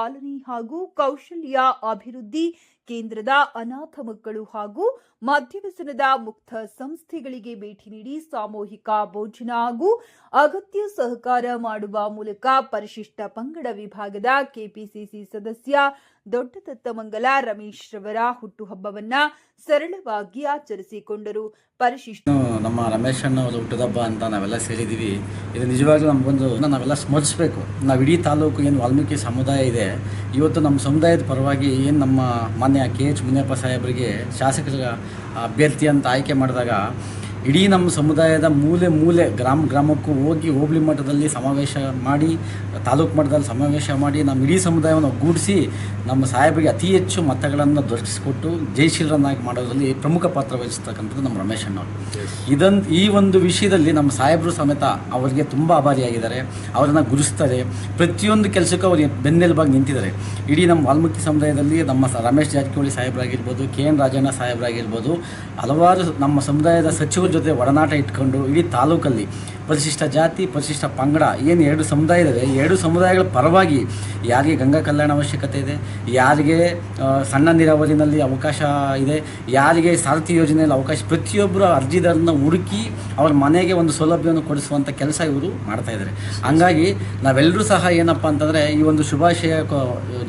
ಪಾಲನೆ ಹಾಗೂ ಕೌಶಲ್ಯ ಅಭಿವೃದ್ಧಿ ಕೇಂದ್ರದ ಅನಾಥ ಮಕ್ಕಳು ಹಾಗೂ ಮದ್ಯವ್ಯಸನದ ಮುಕ್ತ ಸಂಸ್ಥೆಗಳಿಗೆ ಭೇಟಿ ನೀಡಿ ಸಾಮೂಹಿಕ ಭೋಜನ ಹಾಗೂ ಅಗತ್ಯ ಸಹಕಾರ ಮಾಡುವ ಮೂಲಕ ಪರಿಶಿಷ್ಟ ಪಂಗಡ ವಿಭಾಗದ ಕೆಪಿಸಿಸಿ ಸದಸ್ಯ ದೊಡ್ಡ ದತ್ತಮಂಗಲ ರಮೇಶ್ ರವರ ಹುಟ್ಟುಹಬ್ಬವನ್ನ ಸರಳವಾಗಿ ಆಚರಿಸಿಕೊಂಡರು. ಪರಿಶಿಷ್ಟ ನಮ್ಮ ರಮೇಶ್ ಅಣ್ಣ ಅವ್ರ ಹುಟ್ಟದಬ್ಬ ಅಂತ ನಾವೆಲ್ಲ ಸೇರಿದೀವಿ ಇದು ನಿಜವಾಗ್ಲೂ ನಮಗೊಂದು ನಾವೆಲ್ಲ ಸ್ಮರಿಸಬೇಕು. ನಾವು ಇಡೀ ತಾಲೂಕು ಏನು ವಾಲ್ಮೀಕಿ ಸಮುದಾಯ ಇದೆ. ಇವತ್ತು ನಮ್ಮ ಸಮುದಾಯದ ಪರವಾಗಿ ಏನು ನಮ್ಮ ಮಾನ್ಯ ಕೆ ಎಚ್ ಮುನಿಯಪ್ಪ ಸಾಹೇಬರಿಗೆ ಶಾಸಕರ ಅಭ್ಯರ್ಥಿ ಅಂತ ಆಯ್ಕೆ ಮಾಡಿದಾಗ ಇಡೀ ನಮ್ಮ ಸಮುದಾಯದ ಮೂಲೆ ಮೂಲೆ ಗ್ರಾಮ ಗ್ರಾಮಕ್ಕೂ ಹೋಗಿ ಹೋಬಳಿ ಮಟ್ಟದಲ್ಲಿ ಸಮಾವೇಶ ಮಾಡಿ, ತಾಲೂಕು ಮಟ್ಟದಲ್ಲಿ ಸಮಾವೇಶ ಮಾಡಿ ನಮ್ಮ ಇಡೀ ಸಮುದಾಯವನ್ನು ಒಗ್ಗೂಡಿಸಿ ನಮ್ಮ ಸಾಹೇಬರಿಗೆ ಅತಿ ಹೆಚ್ಚು ಮತಗಳನ್ನು ದೊರಕಿಸಿಕೊಟ್ಟು ಜಯಶೀಲರನ್ನಾಗಿ ಮಾಡೋದರಲ್ಲಿ ಪ್ರಮುಖ ಪಾತ್ರ ವಹಿಸ್ತಕ್ಕಂಥದ್ದು ನಮ್ಮ ರಮೇಶ್ ಅಣ್ಣ ಇದನ್ ಈ ಒಂದು ವಿಷಯದಲ್ಲಿ ನಮ್ಮ ಸಾಹೇಬರು ಸಮೇತ ಅವರಿಗೆ ತುಂಬ ಆಭಾರಿಯಾಗಿದ್ದಾರೆ. ಅವರನ್ನು ಗುರುಸ್ತಾರೆ. ಪ್ರತಿಯೊಂದು ಕೆಲಸಕ್ಕೂ ಅವರು ಬೆನ್ನೆಲುಬಾಗಿ ನಿಂತಿದ್ದಾರೆ. ಇಡೀ ನಮ್ಮ ವಾಲ್ಮೀಕಿ ಸಮುದಾಯದಲ್ಲಿ ನಮ್ಮ ರಮೇಶ್ ಜಾರಕಿಹೊಳಿ ಸಾಹೇಬರಾಗಿರ್ಬೋದು, ಕೆ ಎನ್ ರಾಜಣ್ಣ ಸಾಹೇಬರಾಗಿರ್ಬೋದು, ಹಲವಾರು ನಮ್ಮ ಸಮುದಾಯದ ಸಚಿವರ ಜೊತೆ ಒಡನಾಟ ಇಟ್ಕೊಂಡು ಇಡೀ ತಾಲೂಕಲ್ಲಿ ಪರಿಶಿಷ್ಟ ಜಾತಿ, ಪರಿಶಿಷ್ಟ ಪಂಗಡ, ಏನು ಎರಡು ಸಮುದಾಯ ಇದ್ದಾವೆ ಎರಡು ಸಮುದಾಯಗಳ ಪರವಾಗಿ ಯಾರಿಗೆ ಗಂಗಾ ಕಲ್ಯಾಣ ಅವಶ್ಯಕತೆ ಇದೆ, ಯಾರಿಗೆ ಸಣ್ಣ ನೀರಾವರಿನಲ್ಲಿ ಅವಕಾಶ ಇದೆ, ಯಾರಿಗೆ ಸಾರಥಿ ಯೋಜನೆಯಲ್ಲಿ ಅವಕಾಶ, ಪ್ರತಿಯೊಬ್ಬರು ಅರ್ಜಿದಾರನ ಹುಡುಕಿ ಅವ್ರ ಮನೆಗೆ ಒಂದು ಸೌಲಭ್ಯವನ್ನು ಕೊಡಿಸುವಂಥ ಕೆಲಸ ಇವರು ಮಾಡ್ತಾ ಇದ್ದಾರೆ ಹಂಗಾಗಿ ನಾವೆಲ್ಲರೂ ಸಹ ಏನಪ್ಪ ಅಂತಂದರೆ ಈ ಒಂದು ಶುಭಾಶಯ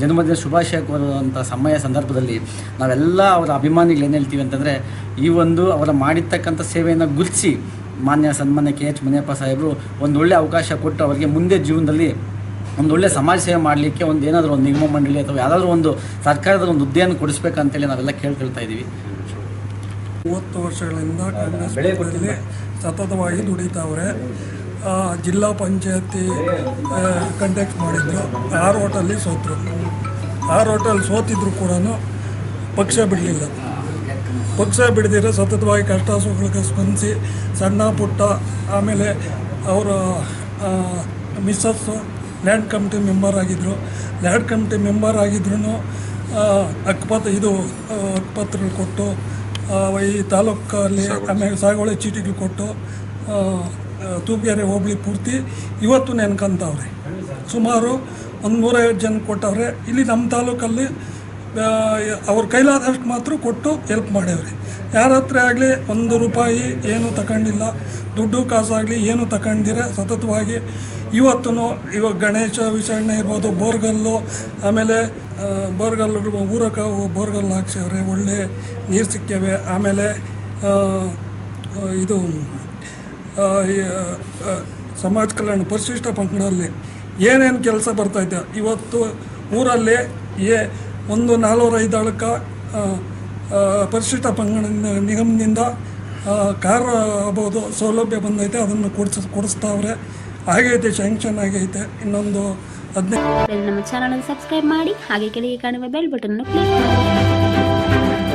ಜನ್ಮದಿನ ಶುಭಾಶಯ ಕೋರುವಂಥ ಸಮಯ ಸಂದರ್ಭದಲ್ಲಿ ನಾವೆಲ್ಲ ಅವರ ಅಭಿಮಾನಿಗಳು ಏನು ಹೇಳ್ತೀವಿ ಅಂತಂದರೆ ಈ ಒಂದು ಅವರ ಮಾಡಿರ್ತಕ್ಕಂಥ ಸೇವೆಯನ್ನು ಗುರುತಿಸಿ ಮಾನ್ಯ ಸನ್ಮಾನ್ಯ ಕೆ ಎಚ್ ಮುನಿಯಪ್ಪ ಸಾಹೇಬರು ಒಂದು ಒಳ್ಳೆಯ ಅವಕಾಶ ಕೊಟ್ಟು ಅವರಿಗೆ ಮುಂದೆ ಜೀವನದಲ್ಲಿ ಒಂದು ಒಳ್ಳೆ ಸಮಾಜ ಸೇವೆ ಮಾಡಲಿಕ್ಕೆ ಒಂದು ಏನಾದರೂ ಒಂದು ನಿಗಮ ಮಂಡಳಿ ಅಥವಾ ಯಾವುದಾದ್ರೂ ಒಂದು ಸರ್ಕಾರದ ಒಂದು ಹುದ್ದೆಯನ್ನು ಕೊಡಿಸ್ಬೇಕಂತೇಳಿ ನಾವೆಲ್ಲ ಕೇಳ್ಕೊಳ್ತಾ ಇದ್ದೀವಿ. ಮೂವತ್ತು ವರ್ಷಗಳಿಂದ ಕಾಂಗ್ರೆಸ್ ಪಕ್ಷದಲ್ಲಿ ಸತತವಾಗಿ ದುಡಿತಾವ್ರೆ. ಜಿಲ್ಲಾ ಪಂಚಾಯತಿ ಕಂಡಕ್ಟ್ ಮಾಡಿದ್ರು. ಆರು ಓಟಲ್ಲಿ ಸೋತರು. ಆರು ಓಟಲ್ಲಿ ಸೋತಿದ್ರು ಕೂಡ ಪಕ್ಷ ಬಿಡಲಿಲ್ಲ. ಪಕ್ಷ ಬಿಡದಿರೋ ಸತತವಾಗಿ ಕಷ್ಟ ಸುಖಗಳಿಗೆ ಸ್ಪಂದಿಸಿ ಸಣ್ಣ ಪುಟ್ಟ ಆಮೇಲೆ ಅವರ ಮಿಸ್ಸಸ್ಸು ಲ್ಯಾಂಡ್ ಕಮಿಟಿ ಮೆಂಬರ್ ಆಗಿದ್ದರು ಲ್ಯಾಂಡ್ ಕಮಿಟಿ ಮೆಂಬರ್ ಆಗಿದ್ರು ಅಕ್ಕಪತ್ರ ಇದು ಅಕ್ಪತ್ರಗಳು ಕೊಟ್ಟು ಈ ತಾಲೂಕಲ್ಲಿ ಆಮೇಲೆ ಸಾಗುವಳಿ ಚೀಟಿಗಳು ಕೊಟ್ಟು ತೂಪ್ಗೆರೆ ಹೋಬಳಿ ಪೂರ್ತಿ ಇವತ್ತು ನೆನ್ಕೊಂತವ್ರೆ. ಸುಮಾರು ಒಂದು ನೂರೈವತ್ತು ಜನ ಕೊಟ್ಟವ್ರೆ. ಇಲ್ಲಿ ನಮ್ಮ ತಾಲೂಕಲ್ಲಿ ಅವ್ರ ಕೈಲಾದಷ್ಟು ಮಾತ್ರ ಕೊಟ್ಟು ಹೆಲ್ಪ್ ಮಾಡೇವ್ರಿ ಯಾರ ಹತ್ರ ಆಗಲಿ ಒಂದು ರೂಪಾಯಿ ಏನು ತಗೊಂಡಿಲ್ಲ ದುಡ್ಡು ಕಾಸಾಗಲಿ ಏನು ತಗೊಂಡಿರ ಸತತವಾಗಿ ಇವತ್ತು ಇವಾಗ ಗಣೇಶ ವಿಸರ್ಜನೆ ಇರ್ಬೋದು, ಬೋರ್ಗಲ್ಲು, ಆಮೇಲೆ ಬೋರ್ಗಲ್ ಊರಕ ಬೋರ್ಗಲ್ ಹಾಕ್ಸವ್ರೆ ಒಳ್ಳೆ ನೀರು ಸಿಕ್ಕವೆ ಆಮೇಲೆ ಇದು ಸಮಾಜ ಕಲ್ಯಾಣ ಪರಿಶಿಷ್ಟ ಪಂಗಡಲ್ಲಿ ಏನೇನು ಕೆಲಸ ಬರ್ತೈತೆ ಇವತ್ತು ಊರಲ್ಲಿ ಏ ಒಂದು ನಾಲ್ವರು ಐದು ಅಳಕ ಪರಿಶಿಷ್ಟ ಪಂಗಡ ನಿಗಮದಿಂದ ಕಾರ್ ಆಗ್ಬೋದು, ಸೌಲಭ್ಯ ಬಂದೈತೆ, ಅದನ್ನು ಕೊಡಿಸ್, ಕೊಡಿಸ್ತಾವ್ರೆ. ಆಗೈತೆ ಶಾಂಕ್ಷನ್ ಆಗೈತೆ ಇನ್ನೊಂದು ಹದಿನೈದು ನಮ್ಮ ಚಾನಲ್ ಸಬ್ಸ್ಕ್ರೈಬ್ ಮಾಡಿ, ಹಾಗೆ ಕೆಳಗೆ ಕಾಣುವ ಬೆಲ್ ಬಟನ್ ಕ್ಲಿಕ್ ಮಾಡಿ.